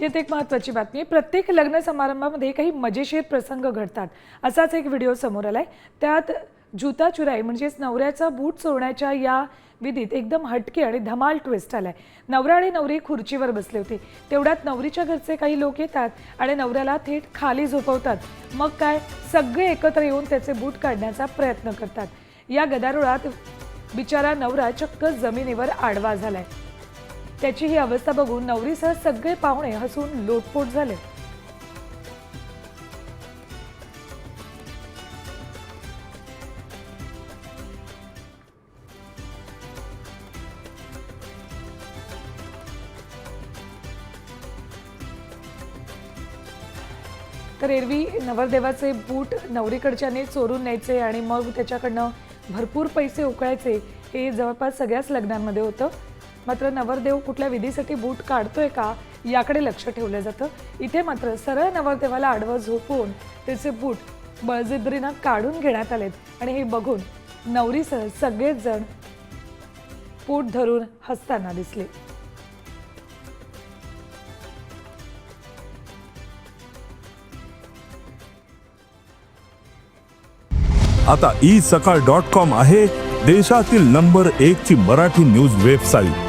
येथे एक महत्त्वाची बातमी प्रत्येक लग्न समारंभामध्ये काही मजेशीर प्रसंग घडतात. असाच एक व्हिडिओ समोर आलाय. त्यात जुता चुराई म्हणजेच नवऱ्याचा बूट चोरण्याच्या या विधीत एकदम हटके आणि धमाल ट्विस्ट आलाय. नवरा आणि नवरी खुर्चीवर बसले होते. तेवढ्यात नवरीच्या घरचे काही लोक येतात आणि नवऱ्याला थेट खाली झोपवतात. मग काय? सगळे एकत्र येऊन त्याचे बूट काढण्याचा प्रयत्न करतात. या गदारोळात बिचारा नवरा चक्क जमिनीवर आडवा झालाय. त्याची ही अवस्था बघून नवरीसह सगळे पाहुणे हसून लोटपोट झाले. तर एरवी नवरदेवाचे बूट नवरीकडच्याने चोरून न्यायचे आणि मग त्याच्याकडनं भरपूर पैसे उकळायचे हे जवळपास सगळ्याच लग्नांमध्ये होतं. मात्र नवरदेव कुठल्या विधीसाठी बूट काढतोय का याकडे लक्ष ठेवलं जातं. इथे मात्र सरळ नवरदेवाला आडवं झोपवून त्याचे बूट बळजिद्रीनं काढून घेण्यात आलेत. आणि हे बघून नवरीसह सगळेच जण पोट धरून हसताना दिसले. आता ई सकाळ डॉट कॉम आहे देशातील नंबर एक ची मराठी न्यूज वेबसाईट